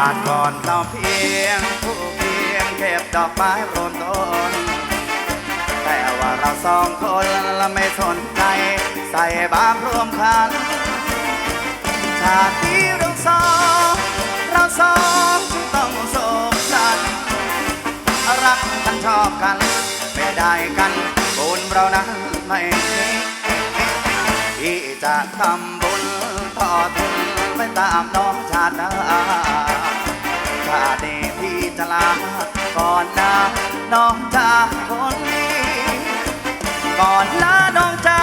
อดก่อนซ้อมเพียงผู้เพียงเก็บดอกไม้โรนต้นแต่ว่าเราสองคนละไม่สนใจใส่บาปรวมคัน ชาติที่เราสองเราสองจึงต้องโศกสันรักกันชอบกัน ไม่ได้กันบุญเรานั้นไม่มีที่จะทำบุญต่อทุนไปตามน้องชาติหน้า ลาก่อนนะน้องจากคนนี้ก่อนลาน้องจ้า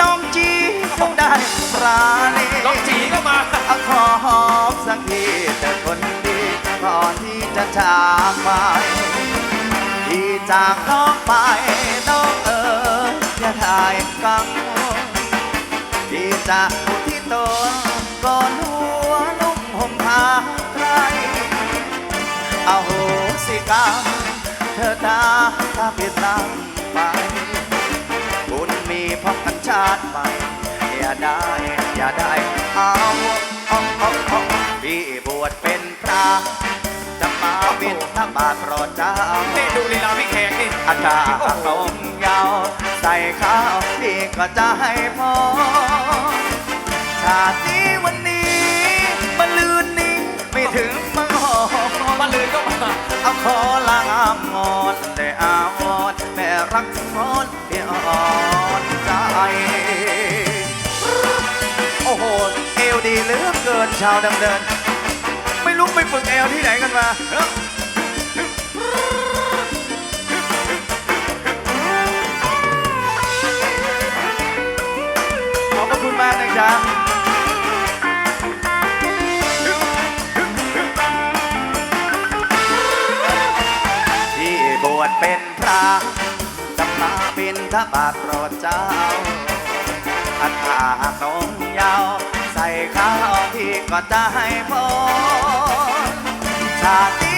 น้องจีคงได้ปราณีล็อกจีก็มาอะขอหอมสักทีแต่คนดีก่อนที่จะจากไปที่จากน้องไปน้องเอ๋ยอย่าได้กังวลที่จากผู้ที่ตนก่อนหัวนุ่มห่มผ้าไตรเอาโหสิกรรม เธอตาถ้าผิดตั้งไป บุญมีพบกันชาติใหม่ อย่าได้ อย่าได้เอาเอาเอาเอาพี่บวชเป็นพระจะมาบินทบาทโปรดเจ้านี่ดูลีลาพี่แขกนี่อากาศตรงยาว ใส่ข้าวพี่ก็จะให้พอชาตินี้วันนี้มาลืนนี้ไม่ถึงมัง เอาขอลางามงอนแต่อาวอนแม่รักงอนเพียอ่อนใจ โอ้โห เอวดีเหลือเกินชาวดำเนิน ไม่รู้ไปฝึกเอวที่ไหนกันมาขอบคุณมากนะจ๊ะ เป็นพระจะมาบินทบาทโปรดเจ้าอัฐาสงยาว ใส่ข้าวพี่ก็จะให้พรชาติ